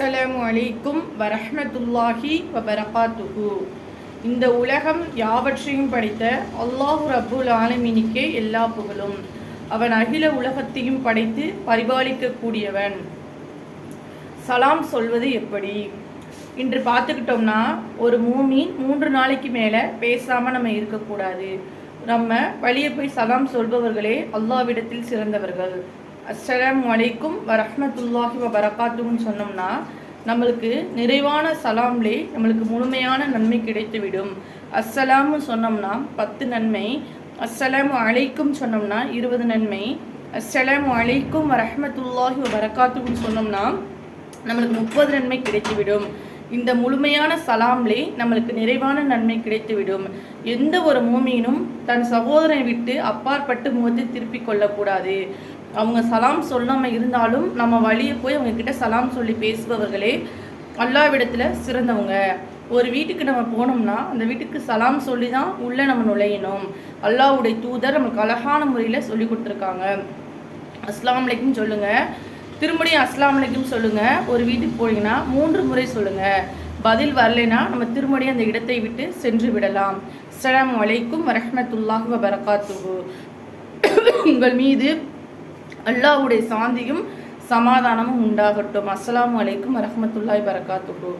அஸ்ஸலாம் அலைக்கும் வரஹமத்துல்லாஹி வபரகாத்துகு இந்த உலகம் யாவற்றையும் படைத்த அல்லாஹு ரபுல் ஆலமினிக்கே எல்லா புகழும். அவன் அகில உலகத்தையும் படைத்து பரிபாலிக்கக்கூடியவன். சலாம் சொல்வது எப்படி? இன்று பார்த்துக்கிட்டோம்னா ஒரு மூமின் மூன்று நாளைக்கு மேலே பேசாமல் நம்ம இருக்கக்கூடாது. நம்ம வழியே போய் சலாம் சொல்பவர்களே அல்லாவிடத்தில் சிறந்தவர்கள். அஸ்ஸலாம் அலைக்கும் வரஹ்மத்துல்லாஹி வ பரகாத்துன்னு சொன்னோம்னா நம்மளுக்கு நிறைவான சலாம்லே நம்மளுக்கு முழுமையான நன்மை கிடைத்துவிடும். அஸ்ஸலாம்னு சொன்னோம்னா பத்து நன்மை அஸ்ஸலாம் அழைக்கும் சொன்னோம்னா இருபது நன்மை அஸ்ஸலாம் அழைக்கும் வரஹ்மத்துல்லாஹி வ பரகாத்துன்னு சொன்னோம்னா நம்மளுக்கு முப்பது நன்மை கிடைத்துவிடும். இந்த முழுமையான சலாம்லே நம்மளுக்கு நிறைவான நன்மை கிடைத்துவிடும். எந்த ஒரு மூமீனும் தன் சகோதரனை விட்டு அப்பாற்பட்டு முகத்தை திருப்பிக் கொள்ளக்கூடாது. அவங்க சலாம் சொல்லாமல் இருந்தாலும் நம்ம வழியை போய் அவங்க கிட்ட சலாம் சொல்லி பேசுபவர்களே அல்லாவிடத்தில் சிறந்தவங்க. ஒரு வீட்டுக்கு நம்ம போனோம்னா அந்த வீட்டுக்கு சலாம் சொல்லி தான் உள்ளே நம்ம நுழையணும். அல்லாவுடைய தூதர் நமக்கு அழகான முறையில் சொல்லி கொடுத்துருக்காங்க. அஸ்லாம் வலைக்கும் சொல்லுங்கள் திரும்படியும் அஸ்லாம் வலைக்கும் சொல்லுங்கள் ஒரு வீட்டுக்கு போனீங்கன்னா மூன்று முறை சொல்லுங்கள் பதில் வரலைன்னா நம்ம திரும்படியும் அந்த இடத்தை விட்டு சென்று விடலாம். அஸ்ஸலாமு வலைக்கும் வரஹ்மத்துல்லாஹி வ உங்கள் மீது அல்லாஹுடைய சாந்தியும் சமாதானமும் உண்டாகட்டும். அஸ்லாம் அலைக்கும் வரமத்துல்லாய் பரகாத்துஹு